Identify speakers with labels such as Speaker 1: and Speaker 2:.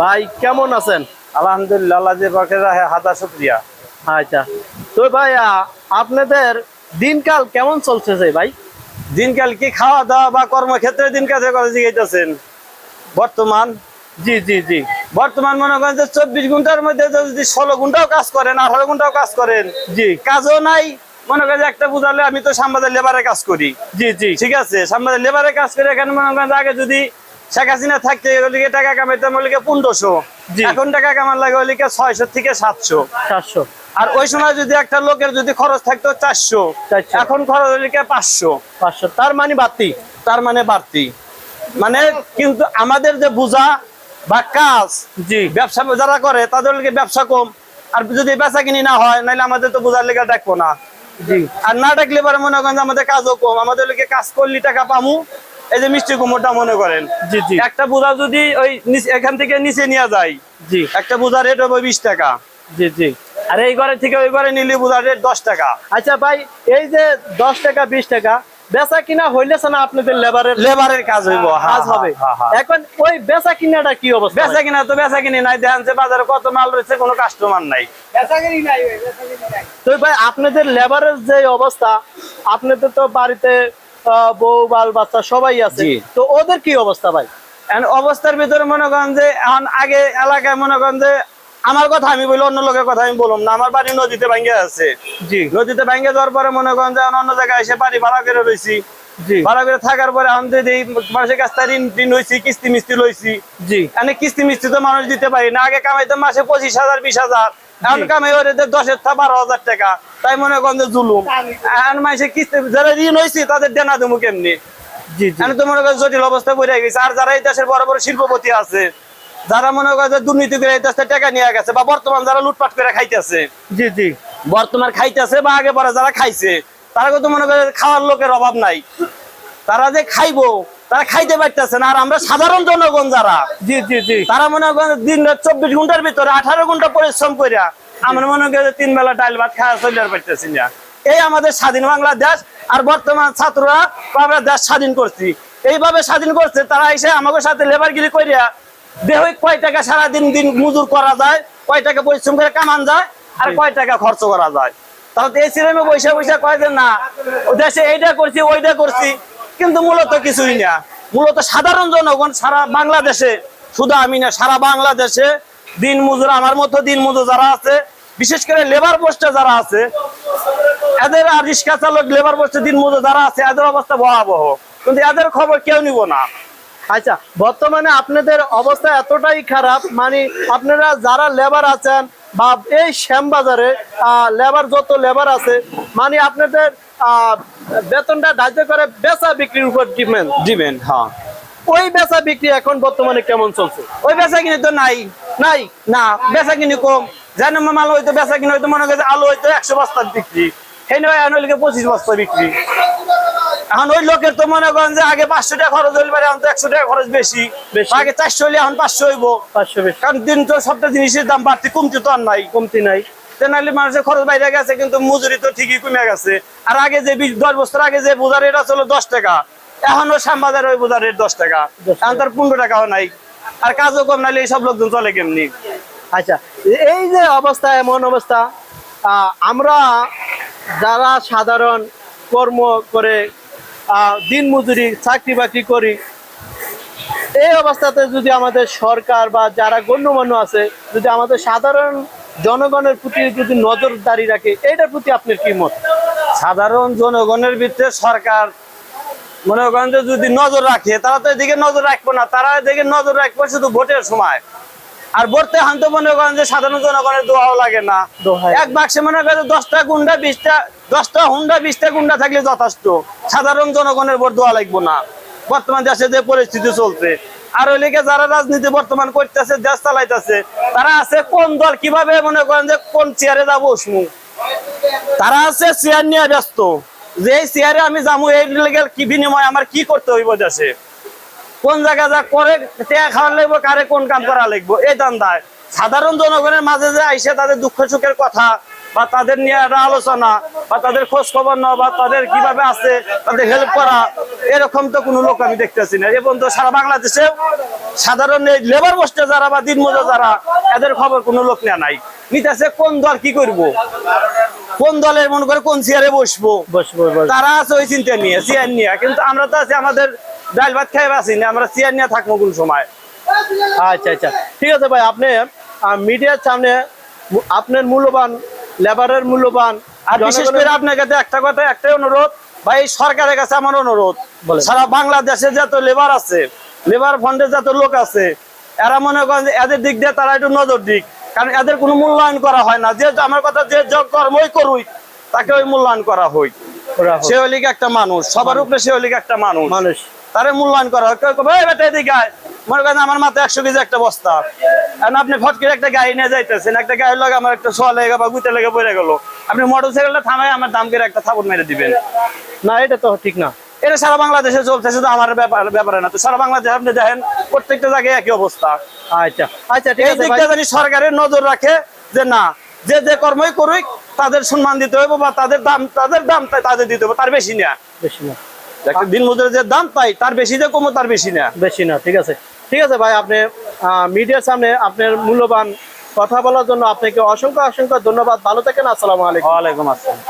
Speaker 1: ভাই কেমন আছেন?
Speaker 2: আলহামদুলিল্লাহ আল্লাহ যে হাজার শুক্রিয়া।
Speaker 1: আচ্ছা। তো ভাই আপনাদের দিনকাল কেমন চলতেছে ভাই?
Speaker 2: দিনকাল কি খাওয়া দাওয়া বা কর্মক্ষেত্রে দিনকাল কথা জিজ্ঞাসেন বর্তমান?
Speaker 1: জি জি জি।
Speaker 2: বর্তমান মনে করেন যে চব্বিশ ঘণ্টার মধ্যে যদি ষোলো ঘন্টাও কাজ করেন আঠারো ঘন্টাও কাজ করেন
Speaker 1: জি।
Speaker 2: কাজও নাই। মনে করেন যে একটা বুঝালে আমি তো সাম্বাদের লেবারে কাজ করি।
Speaker 1: জি জি।
Speaker 2: ঠিক আছে? সাম্বাদের লেবারে কাজ করে এখানে মনে করেন আগে যদি শেখ হাসিনা থাকতে ওলিকে টাকা কামাইতাম ওলিকে পনেরোশো। এখন টাকা কামার লাগে ওলিকে ছয়শো থেকে সাতশো।
Speaker 1: সাতশো।
Speaker 2: আর ওই সময় যদি একটা লোকের যদি খরচ থাকতো চারশো। এখন খরচ ওলিকে পাঁচশো।
Speaker 1: পাঁচশো। তার মানে বাড়তি?
Speaker 2: তার মানে বাড়তি। মানে কিন্তু আমাদের যে বোঝা বা কাজ
Speaker 1: জি।
Speaker 2: ব্যবসা যারা করে তাদের ব্যবসা কম। আর যদি বেচা কিনি না হয় নাহলে আমাদের তো বোঝার লেগে ডাকবো না।
Speaker 1: জি।
Speaker 2: আর না ডাকলে পরে মনে করেন আমাদের কাজও কম। আমাদের লিগে কাজ করলে টাকা পামু। এই যে মিষ্টি কুমোরটা মনে করেন।
Speaker 1: জি জি।
Speaker 2: একটা বোঝা যদি ওই এখান থেকে নিচে নিয়ে যায়
Speaker 1: জি।
Speaker 2: একটা বোঝা রেট হবে বিশ টাকা।
Speaker 1: জি জি।
Speaker 2: আর এই ঘরে থেকে ওই ঘরে নিলে বোঝা রেট দশ টাকা।
Speaker 1: আচ্ছা ভাই এই যে দশ টাকা বিশ টাকা বেচা কিনা হইলে না আপনাদের লেবারের
Speaker 2: লেবারের কাজ হইব হ্যাঁ,
Speaker 1: কাজ হবে।
Speaker 2: হ্যাঁ, হ্যাঁ।
Speaker 1: এখন ওই বেচা কিনাটা কি অবস্থা?
Speaker 2: বেচা কিনা তো বেচা কিনি নাই দেখেন যে বাজারে কত মাল রয়েছে কোনো কাস্টমার নাই।
Speaker 1: তো ভাই আপনাদের লেবারের যে অবস্থা আপনাদের তো বাড়িতে বউ বাল বাচ্চা সবাই আছে। তো ওদের কি অবস্থা ভাই?
Speaker 2: অবস্থার ভিতরে মনে করেন যে এখন আগে এলাকায় মনে করেন যে আমার কথা আমি বলি অন্য লোকের কথা আমি বললাম না। আমার বাড়ি নদীতে ভাঙ্গে আছে।
Speaker 1: জি।
Speaker 2: নদীতে ভাঙ্গে যাওয়ার পরে মনে করেন যে অন্য জায়গায় এসে বাড়ি ভাড়া করে রয়েছি ভাড়া করে থাকার পরে এখন যদি মানুষের কাছ থেকে ঋণ ঋণ হয়েছি কিস্তি মিস্তি লইছি।
Speaker 1: জি।
Speaker 2: এনে কিস্তি মিস্তি তো মানুষ দিতে পারি না। আগে কামাইতো মাসে পঁচিশ হাজার বিশ হাজার। এখন কামাই ওরে দশের থেকে বারো হাজার টাকা তাই মনে করেন যে জুলুম। এখন মাসে কিস্তি যারা ঋণ হয়েছি তাদের দেনা দেবো কেমনি?
Speaker 1: জি জি।
Speaker 2: আমি তো মনে করি জটিল অবস্থা পড়ে গেছে। আর যারা এই দেশের বড় বড় শিল্পপতি আছে যারা মনে করে যে দুর্নীতি করে এই দেশে টাকা নিয়ে গেছে বা বর্তমান যারা লুটপাট করে খাইতেছে
Speaker 1: জি জি।
Speaker 2: বর্তমান খাইতেছে বা আগে পরে যারা খাইছে তারা কিন্তু মনে করে খাওয়ার লোকের অভাব নাই। তারা যে খাইবো তারা খাইতে পারতেছে না আর আমরা সাধারণ জনগণ যারা
Speaker 1: জি জি জি।
Speaker 2: তারা মনে করেন দিন চব্বিশ ঘণ্টার ভিতরে আঠারো ঘণ্টা পরিশ্রম করিয়া আমরা মনে করি তিন বেলা ডাল ভাত খাওয়া চলে আর পারতেছি না। এই আমাদের স্বাধীন বাংলাদেশ আর বর্তমান ছাত্ররা আমরা দেশ স্বাধীন করছি। এইভাবে স্বাধীন করছে তারা এসে আমাদের সাথে লেবারগিরি করিয়া দেহ কয় টাকা সারাদিন দিন মজুর করা যায় কয় টাকা পরিশ্রম করে কামান যায় আর কয় টাকা খরচ করা যায়। তাহলে এই সিনেমে বৈশা বৈশা কয় যে না দেশে এইটা করছি ওইটা করছি। কিন্তু মূলত কিছুই না। মূলত সাধারণ জনগণ সারা বাংলাদেশে, শুধু আমি না, সারা বাংলাদেশে দিন মজুর, আমার মতো দিন মজুর যারা আছে, বিশেষ করে লেবার পোস্টে যারা আছে, এদের আর রিক্সা চালক লেবার পোস্টে দিন মজুর যারা আছে, এদের অবস্থা ভয়াবহ। কিন্তু এদের খবর কেউ নিব না।
Speaker 1: আচ্ছা বর্তমানে আপনাদের অবস্থা এতটাই খারাপ মানে আপনারা যারা লেবার আছেন বা এই শ্যামবাজারে লেবার যত লেবার আছে মানে আপনাদের বেতনটা ধার্য করে বেচা বিক্রির উপর ডিপেন্ড
Speaker 2: দিবেন হ্যাঁ।
Speaker 1: ওই বেচা বিক্রি এখন বর্তমানে কেমন চলছে?
Speaker 2: ওই বেচা কিনে তো নাই নাই না বেচা কিনি কম। জানো মাল হয়তো বেচা কিনে হয়তো মনে করছে আলু হয়তো একশো বস্তার বিক্রি। সেই নয় এখন পঁচিশ বস্তা বিক্রি। এখন ওই লোকের তো মনে করেন যে আগে পাঁচশো টাকা খরচ হইলে পারে এখন তো একশো টাকা খরচ বেশি।
Speaker 1: বেশি।
Speaker 2: আগে চারশো হইলে এখন পাঁচশো হইব।
Speaker 1: পাঁচশো বেশি।
Speaker 2: কারণ দিন তো সবটা জিনিসের দাম বাড়তি কমতে তো আর নাই।
Speaker 1: কমতি নাই।
Speaker 2: তেনালি মানুষের খরচ বাইরে গেছে কিন্তু মজুরি তো ঠিকই কমে গেছে। আর আগে যে দশ বছর আগে যে বোঝার রেট ছিল দশ টাকা এখনও শ্যামবাজার ওই বোঝার রেট দশ টাকা।
Speaker 1: 10
Speaker 2: এখন তার পনেরো টাকাও নাই। আর কাজও কম নাইলে এইসব লোকজন চলে কেমনি?
Speaker 1: আচ্ছা এই যে অবস্থা এমন অবস্থা আমরা যারা সাধারণ কর্ম করে আহ, দিন মজুরি চাকরি বাকরি করি এই অবস্থাতে যদি আমাদের সরকার বা যারা গণ্যমান্য আছে যদি আমাদের সাধারণ জনগণের প্রতি যদি নজরদারি রাখে এইটার প্রতি আপনার কি মত?
Speaker 2: সাধারণ জনগণের ভিতরে সরকার মনে করেন যে যদি নজর রাখে তারা তো এদিকে নজর রাখব না তারা এদিকে নজর রাখব শুধু ভোটের সময়। আর ভোটতে হানতে মনে করেন যে সাধারণ জনগণের দোয়াও লাগে না। এক বাক্সে মনে করেন দশটা গুন্ডা বিশটা দশটা হুন্ডা বিশটা গুন্ডা থাকলে যথেষ্ট। সাধারণ জনগণের ভোট দোয়া লাগবো না। বর্তমান দেশে যে পরিস্থিতি চলছে আর ওই লিগে যারা রাজনীতি বর্তমান করতেছে, দেশ চালাইতেছে, তারা আছে কোন দল? কীভাবে মনে করেন যে কোন চেয়ারে যাব বসবো তারা আছে চেয়ার নিয়ে ব্যস্ত। যে চেয়ারে আমি যাব, এই লেগে কি বিনিময়, আমার কি করতে হইব দেশে? কোন জায়গা যা করে, টেয়া খাওয়ার লাগবো, কারে কোন কাম করা লাগবো? এই দান্দায় সাধারণ জনগণের মাঝে যে আইসে তাদের দুঃখ সুখের কথা বা তাদের নিয়ে একটা আলোচনা বা তাদের খোঁজ খবর নেওয়া বা তাদের কীভাবে আছে তাদের হেল্প করা এরকম তো কোনো লোক আমি দেখতেছি না। এবং তো সারা বাংলাদেশে সাধারণ এই লেবার পোস্টে যারা বা দিনমজুর যারা এদের খবর কোনো লোক নেওয়া নাই। নিতেছে কোন দল কি করব? কোন দলের মনে করে কোন চেয়ারে বসবো?
Speaker 1: বসবো বসবো।
Speaker 2: তারা আছে ওই চিন্তা নিয়ে চেয়ার নিয়ে। কিন্তু আমরা তো আছি আমাদের ডাল ভাত খাই আছি না আমরা চেয়ার নিয়ে থাকব কোন সময়।
Speaker 1: আচ্ছা আচ্ছা। ঠিক আছে ভাই আপনি মিডিয়ার সামনে আপনার মূল্যবান লেবারের মূল্যবান।
Speaker 2: আর বিশেষ করে আপনার কাছে একটা কথা একটাই অনুরোধ ভাই সরকারের কাছে আমার অনুরোধ। সারা বাংলাদেশে যত লেবার আছে লেবার ফান্ডে যত লোক আছে এরা মনে করেন এদের দিক দিয়ে তারা একটু নজর দিক। কারণ এদের কোনো মূল্যায়ন করা হয় না। যে আমার কথা যে যোগ কর্মই করুই তাকে ওই মূল্যায়ন করা হয়।
Speaker 1: হোক।
Speaker 2: সে হলিক একটা মানুষ। সবার উপরে সে হলিক একটা মানুষ।
Speaker 1: মানুষ।
Speaker 2: তারে মূল্যায়ন করা হয়। কেউ ভাই বেটা এদিকে আয়। মনে করেন আমার মাথায় একশো কেজি একটা বস্তা। এখন আপনি ফটকের একটা গাড়ি নিয়ে যাইতেছেন একটা গাড়ির লগে আমার একটা সোয়া লেগে বা গুতে লেগে পড়ে গেল। আপনি মোটর সাইকেলটা থামাই আমার দাম করে একটা থাপড় মেরে দিবেন।
Speaker 1: না এটা তো ঠিক না।
Speaker 2: এটা সারা বাংলাদেশে চলছে শুধু আমার ব্যাপার ব্যাপারে না তো সারা বাংলাদেশে আপনি দেখেন প্রত্যেকটা জায়গায় একই অবস্থা।
Speaker 1: আচ্ছা আচ্ছা ঠিক
Speaker 2: এই
Speaker 1: আছে
Speaker 2: দিকটা জানি সরকারের নজর রাখে যে না যে যে কর্মই করুক তাদের সম্মান দিতে হবে বা তাদের দাম তাদের দাম তাই তাদের দিতে হবে তার বেশি না।
Speaker 1: বেশি না।
Speaker 2: একটা দিন মজুরের যে দাম তাই তার বেশি যে কমো তার বেশি না।
Speaker 1: বেশি না ঠিক আছে। ঠিক আছে ভাই, আপনি মিডিয়ার সামনে আপনার মূল্যবান কথা বলার জন্য আপনাকে অসংখ্য অসংখ্য ধন্যবাদ। ভালো থাকেন, আসসালামু আলাইকুম।
Speaker 2: ওয়ালাইকুম আসসালাম।